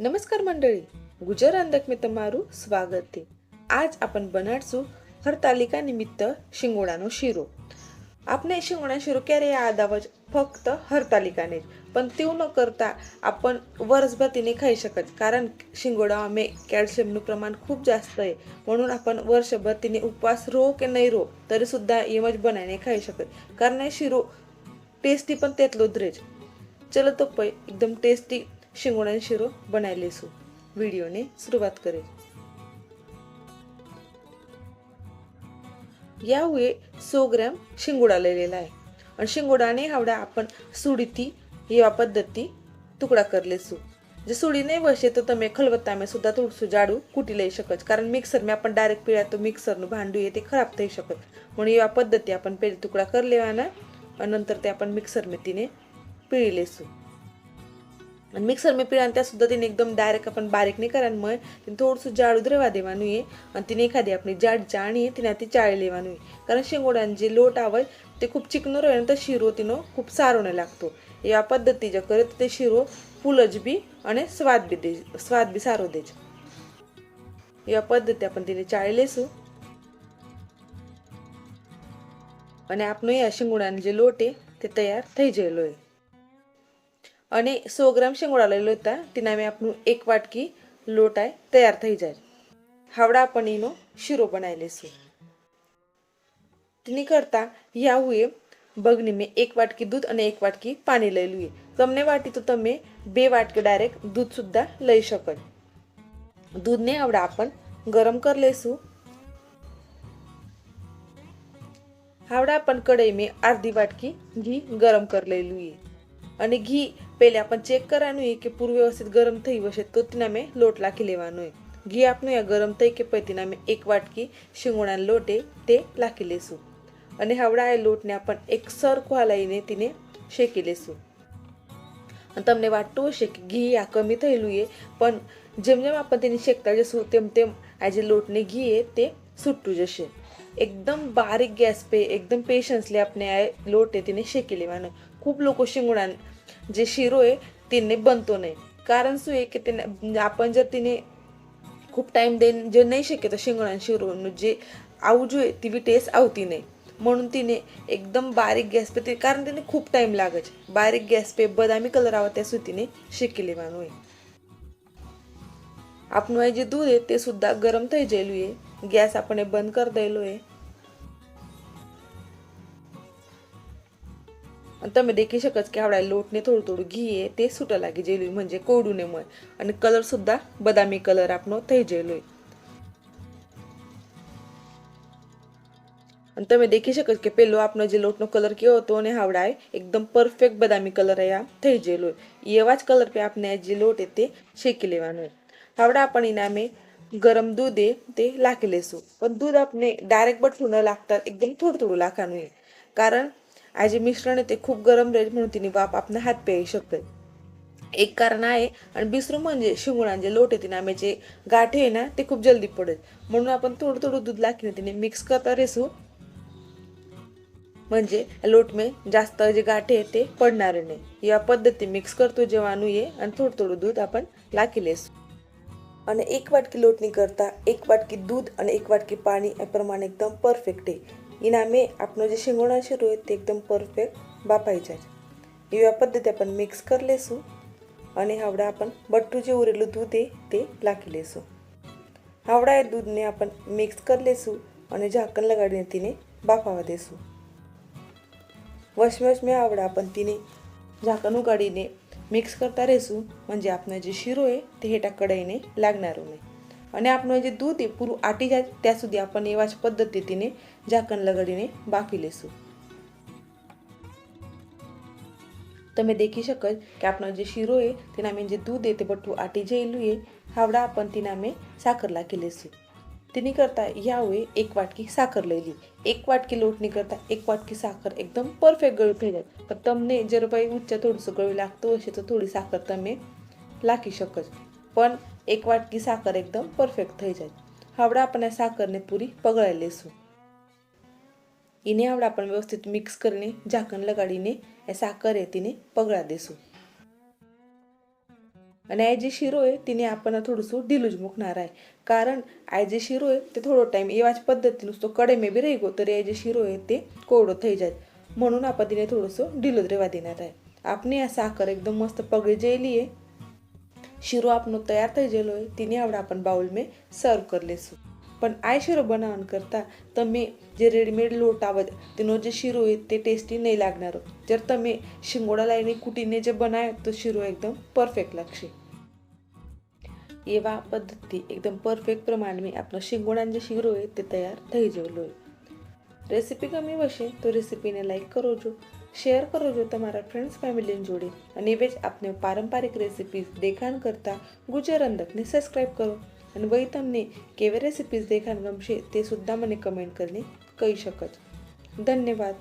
नमस्कार मंडळी. गुजर अंधक मी तुम्हारू स्वागत. आहे आज आपण बनाडसू हरतालिका निमित्त शिंगोडानो शिरो. આપણે शिंगोडा शिरो कॅरे આ દાવા ફક્ત હરતાલિકાને पण પણ न करता आपण वर्षभर तिने खाई शकत. શકત कारण शिंगोडामध्ये कॅल्शियमનું प्रमाण खूप जास्त आहे. म्हणून आपण वर्षभर तिने उपवास रो की नाही रो तरीसुद्धा एमच बनायने खाई शकत. कारण शिरो टेस्टी पण त्यातलो द्रेज चलो तो पै एकदम टेस्टी शिंगोडान शिरो बनाई લઈશું सुरुवात શરૂઆત या हुए सो ग्रॅम शिंगोडा लिहिलेला आहे. आणि शिंगोडाने हावडा आपण सुडीती येवा पद्धती तुकडा करलेसू. जे सुडी नाही वशे तर तुम्ही खलबत्तामे सुद्धा तुडसू जाडू कुटी लई शकत. कारण मिक्सर मी आपण डायरेक्ट पिळ्या तो मिक्सरनं भांडू ये ते खराब थई शकत. म्हणून या पद्धती आपण पेल तुकडा करलेवाना. नंतर ते आपण मिक्सर मेथीने पिळी लेसू आणि मिक्सर मी पिळा आणि त्यासुद्धा तिने एकदम डायरेक्ट आपण बारीक नाही करा मग तिने थोडंसं जाळू द्रेवा देवानू आहे आणि तिने एखादी आपली जाड जाणी आहे तिने ती चाळी लेवानू आहे कारण शेंगोड्यां जे लोट आवय ते खूप चिकनर आहे तर शिरो तिनं खूप सारोणं लागतो. या पद्धतीच्या करत ते शिरो फुलज बी आणि स्वाद बी दे स्वाद बी सारो देज. या पद्धती आपण तिने चाळी लेसू आणि आपण या शिंगोड्यां जे लोट आहे ते तयार थी जेलो आहे અને સો ગ્રામ શિંગોડા લઈ હતા તેના મેં આપણું એક વાટકી લોટાય તૈયાર થઈ જાય હાવડા પનીરનો શીરો બનાવી લઈશું તેની કરતાં યાવુએ બગની મેં એક વાટકી દૂધ અને એક વાટકી પાણી લઈ લઈએ તમને વાટી તો તમે બે વાટકી ડાયરેક્ટ દૂધ સુદ્धा લઈ શકો દૂધને આવડે आपण गरम कर લઈશું આવડે आपण કઢાઈ મેં અડધી વાટકી ઘી ગરમ કરી લઈ લઈએ અને ઘી પહેલે આપણે ચેક કરવાનું એ કે પૂર્વ્યવસ્થિત ગરમ થઈ હશે તો તેના મેં લોટ લાખી લેવાનો હોય ઘી આપણું આ ગરમ થઈ કે પછી તેના મેં એક વાટકી શિંગોણાનો લોટ તે લાખી લેશું. અને હવડા એ લોટને આપણે એક સરખો હલાવીને તેને શેકી લેશું. અને તમને વાટતું હશે કે ઘી આ કમી થયેલું એ, પણ જેમ જેમ આપણે તેને શેકતા જશું, તેમ તેમ આ જે લોટને ઘી એ તે છૂટતું જશે. एकदम बारीक गॅस पे एकदम पेशन्सली आपणे आहे लोटे तिने शेकिले म्हणून खूप लोक शिंगणान जे शिरो आहे तिने बनतो नाही. कारण सु आहे की तिने म्हणजे आपण जर तिने खूप टाईम दे जे नाही शक्यतो शिंगणान शिरो म्हणजे जे आवजू आहे ती बी टेस्ट आवती नाही. म्हणून तिने एकदम बारीक गॅस पे कारण तिने खूप टाईम लागत बारीक गॅस पे बदामी कलर आवा त्या सुतीने शेकिले मानू आहे. आपण जे दूध आहे ते सुद्धा गरम थैजेलू आहे. गॅस आपण बंद करता येलो आहे. आणि तुम्ही देखील शकच की आवडायला लोटने थोडं थोडं घी आहे ते सुटा लागे जेलू म्हणजे कोडू नये आणि कलरसुद्धा बदामी कलर आपण थंय जेलू आणि તમે દેખી શકો કે પેલો આપણો જે લોટનો કલર કેવો હતો અને હાવડાય એકદમ પરફેક્ટ બદામી કલર આ થઈ ગયેલો એવા જ કલર પે આપણે જે લોટ તે શેકી લેવાનો હાવડા આપણે ઇનામે ગરમ દૂધ તે લાખી લેશું પણ દૂધ આપણે ડાયરેક્ટ બટલું ન લાગતા એકદમ થોડું થોડું લાખવાનું કારણ जे मिश्रण ते खूप गरम राहील म्हणून तिने बाप आपण हात प्यायू शकते एक कारण आहे आणि दुसरं म्हणजे शिंगुणांचे लोट येते ना आम्ही गाठे आहे ना ते खूप जल्दी पडेल. म्हणून आपण थोडं थोडं दूध लाखीने तिने मिक्स करता रेसू. म्हणजे लोट मे जास्त जे गाठे आहे ते पडणार नाही. या पद्धती मिक्स करतो जेव्हा अनुये आणि थोडं थोडं दूध आपण लाखीलेस आणि एक वाटकी लोटणी करता एक वाटकी दूध आणि एक वाटकी पाणी याप्रमाणे एकदम परफेक्ट आहे. પરફેક્ટ છે એના મેં આપણો જે શિંગોણા શીરો હોય તે એકદમ પરફેક્ટ બાપાઈ જાય એવી પદ્ધતિ आपण મિક્સ કરી લેશું અને હાવડા आपण બટ્ટું જે ઉરેલું દૂધ છે તે લાખી લેશું હાવડા એ દૂધને आपण મિક્સ કરી લેશું અને ઝાકણ લગાડીને તેને બાફાવા દેશું વચમે વચમે આવડા आपण तिने झाकण उघाडीने મિક્સ કરતા રહેશું म्हणजे આપણો જે શીરો आहे તે હેઠા કઢાઈને લાગનારો નહીં आणि आपण जे दूध आहे पुरू आटी जाय त्यासुद्धी आपण एवढ्या पद्धतीने झाकण लगडीने बाफी लेसू तर मी देखी शकत की आपण जे शिरो आहे तिने आम्ही जे दूध आहे ते बटू आटी जे आहे हावडा आपण तिने आम्ही साखर ला केले तिने करता या एक वाटकी साखर लिहिली एक वाटकी लोटणी करता एक वाटकी साखर एकदम परफेक्ट गळू खेळ पण तमने जर बाई उच्च थोडंसं गळू लागतो असे तर थोडी साखर तमे लाकी शकत पण એક વાટકી સાકર એકદમ પરફેક્ટ થઈ જાય. હવે આપણે સાકરને પૂરી પગળાઈ લઈશું એને આપણે આપણે વ્યવસ્થિત મિક્સ કરીને ઝાંકણ લગાડીને, એ સાકર એ તેને પગળા દઈશું અને આ જે શીરો હોય તેને આપણને થોડું શું, ઢીલું જ મૂકનાર હોય કારણ આ જે શીરો હોય તે થોડો ટાઈમ એવા જ પદ્ધતિનું તો કડે મેં બી રહી ગયો તો એ જે શીરો હોય તે કોરડો થઈ જાય. म्हणून आपण तिने थोडंसं ढिलत रेवा देणार आहे आपण या साखर एकदम मस्त पगळी जेली आहे શીરો આપણો તૈયાર થઈ ગયેલો હોય તેની આપણે આપણે બાઉલ મેં સર્વ કરી લેશું પણ આ શીરો બનાવવાનું કરતાં તમે જે રેડીમેડ લોટ આવે તેનો જે શીરો હોય તે ટેસ્ટી નહીં લાગનારો જ્યારે તમે શિંગોડા લાવીને કૂટીને જે બનાવે તો શીરો એકદમ પરફેક્ટ લાગશે એવા પદ્ધતિ એકદમ પરફેક્ટ પ્રમાણમાં આપણો શિંગોડાનો જે શીરો હોય તે તૈયાર થઈ ગયેલો હોય રેસીપી ગમી હશે તો રેસીપીને લાઈક કરો છો શેર કરો છો તમારા ફ્રેન્ડ્સ ફેમિલીની જોડે. અને એવે જ આપને પારંપરિક રેસિપીઝ દેખાણ કરતાં ગુજર અંધકને સબસ્ક્રાઈબ કરો. અને વહી તમને કેવી રેસિપીઝ દેખાણ ગમશે તે સુદ્ધા મને કમેન્ટ કરીને કહી શકો ધન્યવાદ.